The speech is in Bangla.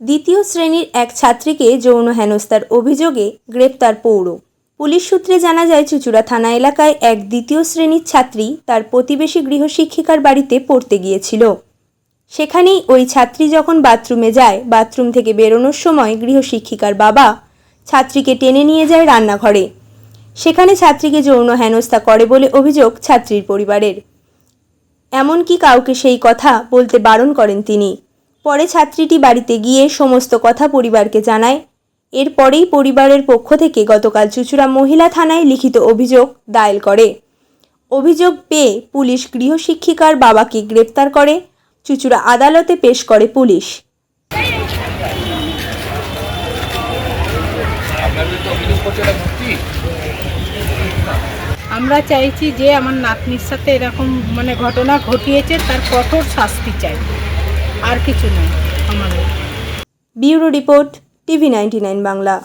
দ্বিতীয় শ্রেণির এক ছাত্রীকে যৌন হেনস্থার অভিযোগে গ্রেপ্তার পৌর। পুলিশ সূত্রে জানা যায়, চুচুড়া থানা এলাকায় এক দ্বিতীয় শ্রেণির ছাত্রী তার প্রতিবেশী গৃহশিক্ষিকার বাড়িতে পড়তে গিয়েছিল। সেখানেই ওই ছাত্রী যখন বাথরুমে যায়, বাথরুম থেকে বেরোনোর সময় গৃহশিক্ষিকার বাবা ছাত্রীকে টেনে নিয়ে যায় রান্নাঘরে। সেখানে ছাত্রীকে যৌন হেনস্থা করে বলে অভিযোগ ছাত্রীর পরিবারের। এমনকি কাউকে সেই কথা বলতে বারণ করেন তিনি। পরে ছাত্রীটি বাড়িতে গিয়ে সমস্ত কথা পরিবারকে জানায়। এরপরেই পরিবারের পক্ষ থেকে গতকাল চুচুড়া মহিলা থানায় লিখিত অভিযোগ দায়ের করে। অভিযোগ পেয়ে পুলিশ গৃহশিক্ষিকার বাবাকে গ্রেপ্তার করে, চুচুড়া আদালতে পেশ করে পুলিশ। আমরা চাইছি যে আমার নাতনির সাথে এরকম মানে ঘটনা ঘটিয়েছে তার কঠোর শাস্তি চাই। আর কিছু নয় আমাদের bureau report TV ninety nine Bangla.